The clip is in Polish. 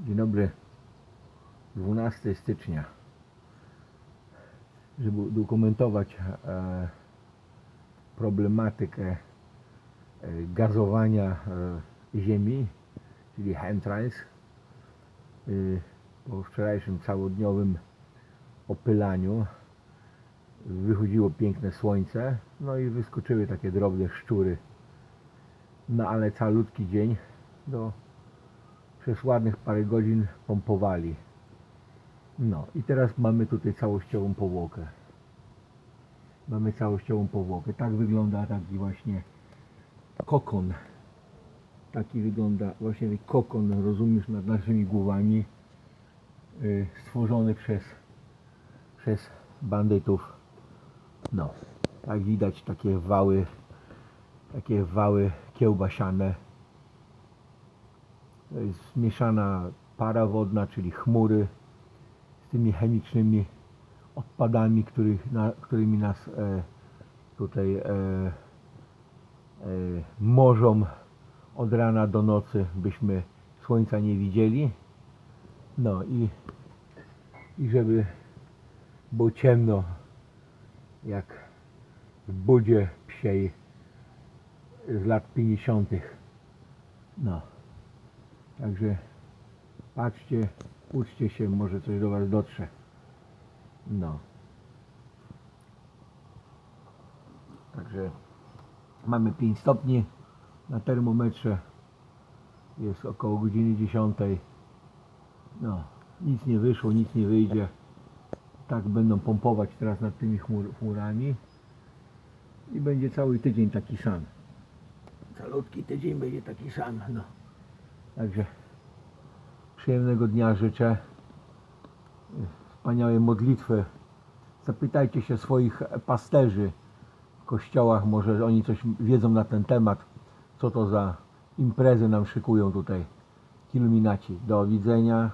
Dzień dobry. 12 stycznia. Żeby udokumentować e, problematykę e, gazowania e, ziemi, czyli chemtrails, y, po wczorajszym całodniowym opylaniu wychodziło piękne słońce, no i wyskoczyły takie drobne szczury. No ale calutki dzień do przez ładnych parę godzin pompowali. No i teraz mamy tutaj całościową powłokę. Mamy całościową powłokę. Tak wygląda taki właśnie kokon. Taki wygląda właśnie kokon, rozumiesz, nad naszymi głowami y, stworzony przez, przez bandytów. No, jak widać takie wały, takie wały kiełbasiane. To jest mieszana para wodna, czyli chmury z tymi chemicznymi odpadami, których, na, którymi nas e, tutaj e, e, morzą od rana do nocy, byśmy słońca nie widzieli. No i, i żeby było ciemno, jak w budzie psiej z lat 50. No. Także patrzcie, uczcie się, może coś do Was dotrze. No. Także mamy 5 stopni na termometrze. Jest około godziny 10. No, nic nie wyszło, nic nie wyjdzie. Tak będą pompować teraz nad tymi chmur, chmurami. I będzie cały tydzień taki sam. Calutki tydzień będzie taki sam. No. Także przyjemnego dnia życzę. Wspaniałej modlitwy. Zapytajcie się swoich pasterzy w kościołach, może oni coś wiedzą na ten temat, co to za imprezy nam szykują tutaj. Iluminaci. Do widzenia.